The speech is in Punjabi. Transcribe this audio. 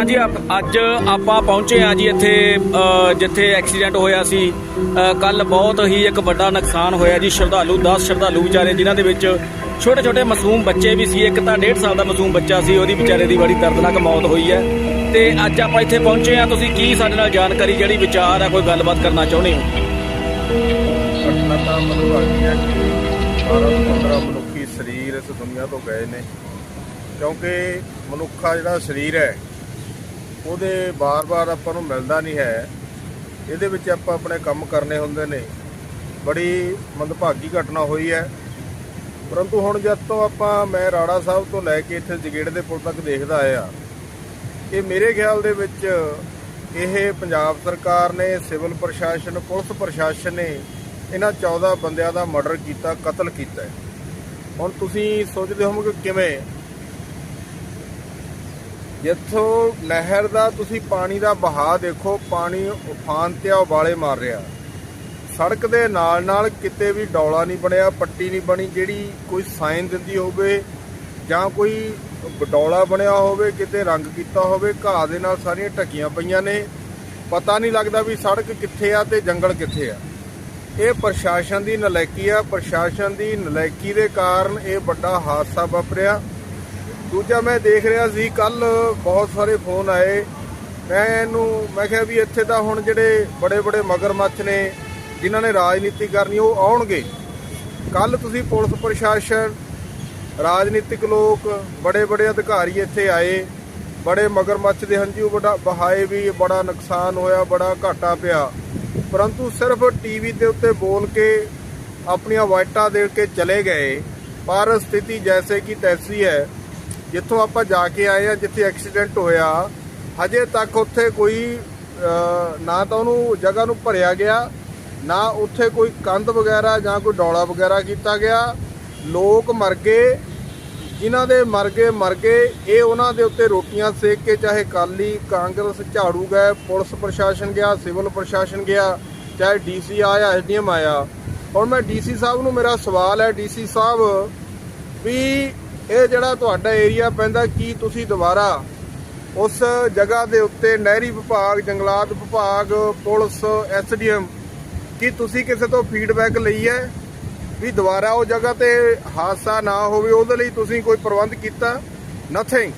ਪ੍ਰਧਾਨ ਜੀ ਅੱਜ ਆਪਾਂ ਪਹੁੰਚੇ ਆ ਜੀ ਇੱਥੇ ਜਿੱਥੇ ਐਕਸੀਡੈਂਟ ਹੋਇਆ ਸੀ। ਕੱਲ ਬਹੁਤ ਹੀ ਇੱਕ ਵੱਡਾ ਨੁਕਸਾਨ ਹੋਇਆ ਜੀ, ਸ਼ਰਧਾਲੂ 10 ਸ਼ਰਧਾਲੂ ਵਿਚਾਰੇ ਜਿਨ੍ਹਾਂ ਦੇ ਵਿੱਚ ਛੋਟੇ ਛੋਟੇ ਮਾਸੂਮ ਬੱਚੇ ਵੀ ਸੀ, ਇੱਕ ਤਾਂ 1.5 ਸਾਲ ਦਾ ਮਾਸੂਮ ਬੱਚਾ ਸੀ, ਉਹਦੀ ਵਿਚਾਰੇ ਦੀ ਬੜੀ ਦਰਦਨਾਕ ਮੌਤ ਹੋਈ ਹੈ। ਤੇ ਅੱਜ ਆਪਾਂ ਇੱਥੇ ਪਹੁੰਚੇ ਆ ਤੁਸੀਂ ਕੀ ਸਾਡੇ ਨਾਲ ਜਾਣਕਾਰੀ, ਜਿਹੜੀ ਵਿਚਾਰ ਆ ਕੋਈ ਗੱਲਬਾਤ ਕਰਨਾ ਚਾਹੁੰਦੇ ਹੋ? ਘਟਨਾ ਤਾਂ ਮਤਲਬ ਆ ਹੈ ਕਿ 12-15 ਮਨੁੱਖੀ ਸਰੀਰ ਇਸ ਦੁਨੀਆ ਤੋਂ ਗਏ ਨੇ। ਕਿਉਂਕਿ ਮਨੁੱਖਾ ਜਿਹੜਾ ਸਰੀਰ ਹੈ ਉਹਦੇ ਬਾਰ-ਬਾਰ ਆਪਾਂ ਨੂੰ ਮਿਲਦਾ ਨਹੀਂ ਹੈ। ਇਹਦੇ ਵਿੱਚ ਆਪਾਂ ਆਪਣੇ ਕੰਮ ਕਰਨੇ ਹੁੰਦੇ ਨੇ। ਬੜੀ ਮੰਦਭਾਗੀ ਘਟਨਾ ਹੋਈ ਹੈ। ਪਰੰਤੂ ਹੁਣ ਜਦ ਤੋਂ ਆਪਾਂ ਮੈਂ ਰਾੜਾ ਸਾਹਿਬ ਤੋਂ ਲੈ ਕੇ ਇੱਥੇ ਜਗੇੜ ਦੇ ਪੁਲ ਤੱਕ ਦੇਖਦਾ ਆਇਆ, ਇਹ ਮੇਰੇ ਖਿਆਲ ਦੇ ਵਿੱਚ ਇਹ ਪੰਜਾਬ ਸਰਕਾਰ ਨੇ, ਸਿਵਲ ਪ੍ਰਸ਼ਾਸਨ, ਪੁਲਿਸ ਪ੍ਰਸ਼ਾਸਨ ਨੇ ਇਹਨਾਂ 14 ਬੰਦਿਆਂ ਦਾ ਮਰਡਰ ਕੀਤਾ, ਕਤਲ ਕੀਤਾ ਹੁਣ ਤੁਸੀਂ ਸੋਚਦੇ ਹੋਵੋਗੇ ਕਿਵੇਂ ਜਿੱਥੋਂ ਨਹਿਰ ਦਾ ਤੁਸੀਂ ਪਾਣੀ ਦਾ ਬਹਾਅ ਦੇਖੋ, ਪਾਣੀ ਉਫਾਨ ਤੇ ਆ ਉਬਾਲੇ ਮਾਰ ਰਿਹਾ। ਸੜਕ ਦੇ ਨਾਲ ਨਾਲ ਕਿਤੇ ਵੀ ਡੌਲਾ ਨਹੀਂ ਬਣਿਆ, ਪੱਟੀ ਨਹੀਂ ਬਣੀ, ਜਿਹੜੀ ਕੋਈ ਸਾਈਨ ਦਿੰਦੀ ਹੋਵੇ ਜਾਂ ਕੋਈ ਡੌਲਾ ਬਣਿਆ ਹੋਵੇ, ਕਿਤੇ ਰੰਗ ਕੀਤਾ ਹੋਵੇ, ਘਾਹ ਦੇ ਨਾਲ ਸਾਰੀਆਂ ਢੱਕੀਆਂ ਪਈਆਂ ਨੇ। ਪਤਾ ਨਹੀਂ ਲੱਗਦਾ ਵੀ ਸੜਕ ਕਿੱਥੇ ਆ ਤੇ ਜੰਗਲ ਕਿੱਥੇ ਆ। ਇਹ ਪ੍ਰਸ਼ਾਸਨ ਦੀ ਨਲਾਇਕੀ ਆ। ਪ੍ਰਸ਼ਾਸਨ ਦੀ ਨਲਾਇਕੀ ਦੇ ਕਾਰਨ ਇਹ ਵੱਡਾ ਹਾਦਸਾ ਵਾਪਰਿਆ। ਦੂਜਾ ਮੈਂ ਦੇਖ ਰਿਹਾ ਸੀ ਕੱਲ ਬਹੁਤ ਸਾਰੇ ਫੋਨ ਆਏ। ਮੈਂ ਇਹਨੂੰ, ਮੈਂ ਕਿਹਾ ਵੀ ਇੱਥੇ ਤਾਂ ਹੁਣ ਜਿਹੜੇ ਬੜੇ ਬੜੇ ਮਗਰਮੱਛ ਨੇ, ਜਿਨ੍ਹਾਂ ਨੇ ਰਾਜਨੀਤੀ ਕਰਨੀ, ਉਹ ਆਉਣਗੇ। ਕੱਲ ਤੁਸੀਂ ਪੁਲਿਸ ਪ੍ਰਸ਼ਾਸਨ, ਰਾਜਨੀਤਿਕ ਲੋਕ, ਬੜੇ ਬੜੇ ਅਧਿਕਾਰੀ ਇੱਥੇ ਆਏ। ਬੜੇ ਮਗਰਮੱਛ ਦੇ ਹੰਝੂ ਬੜਾ ਬਹਾਏ ਵੀ ਬੜਾ ਨੁਕਸਾਨ ਹੋਇਆ, ਬੜਾ ਘਾਟਾ ਪਿਆ। ਪਰੰਤੂ ਸਿਰਫ ਟੀਵੀ ਦੇ ਉੱਤੇ ਬੋਲ ਕੇ ਆਪਣੀਆਂ ਵਾਈਟਾਂ ਦੇ ਕੇ ਚਲੇ ਗਏ। ਪਰ ਸਥਿਤੀ ਜੈਸੇ ਕਿ ਤੈਸੀ ਹੈ ਜਿੱਥੋਂ ਆਪਾਂ ਜਾ ਕੇ ਆਏ ਆ, ਜਿੱਥੇ ਐਕਸੀਡੈਂਟ ਹੋਇਆ, ਹਜੇ ਤੱਕ ਉੱਥੇ ਕੋਈ ਨਾ ਤਾਂ ਉਹਨੂੰ ਜਗ੍ਹਾ ਨੂੰ ਭਰਿਆ ਗਿਆ, ਨਾ ਉੱਥੇ ਕੋਈ ਕੰਧ ਵਗੈਰਾ ਜਾਂ ਕੋਈ ਡੌਲਾ ਵਗੈਰਾ ਕੀਤਾ ਗਿਆ। ਲੋਕ ਮਰ ਗਏ, ਜਿਨ੍ਹਾਂ ਦੇ ਮਰ ਗਏ ਮਰ ਗਏ, ਇਹ ਉਹਨਾਂ ਦੇ ਉੱਤੇ ਰੋਟੀਆਂ ਸੇਕ ਕੇ ਚਾਹੇ ਕਾਲੀ ਕਾਂਗਰਸ, ਝਾੜੂ ਗਏ, ਪੁਲਿਸ ਪ੍ਰਸ਼ਾਸਨ ਗਿਆ, ਸਿਵਲ ਪ੍ਰਸ਼ਾਸਨ ਗਿਆ, ਚਾਹੇ ਡੀਸੀ ਆਇਆ, ਐਸਡੀਐਮ ਆਇਆ। ਹੁਣ ਮੈਂ ਡੀਸੀ ਸਾਹਿਬ ਨੂੰ ਮੇਰਾ ਸਵਾਲ ਹੈ, ਡੀਸੀ ਸਾਹਿਬ, ਵੀ ਇਹ ਜਿਹੜਾ ਤੁਹਾਡਾ ਏਰੀਆ ਪੈਂਦਾ, ਕੀ ਤੁਸੀਂ ਦੁਬਾਰਾ ਉਸ ਜਗ੍ਹਾ ਦੇ ਉੱਤੇ ਨਹਿਰੀ ਵਿਭਾਗ, ਜੰਗਲਾਤ ਵਿਭਾਗ, ਪੁਲਿਸ ਐਸਡੀਐਮ ਕੀ ਤੁਸੀਂ ਕਿਸੇ ਤੋਂ ਫੀਡਬੈਕ ਲਈ ਹੈ ਵੀ ਦੁਬਾਰਾ ਉਹ ਜਗ੍ਹਾ ਤੇ ਹਾਦਸਾ ਨਾ ਹੋਵੇ? ਉਹਦੇ ਲਈ ਤੁਸੀਂ ਕੋਈ ਪ੍ਰਬੰਧ ਕੀਤਾ? ਨਥਿੰਗ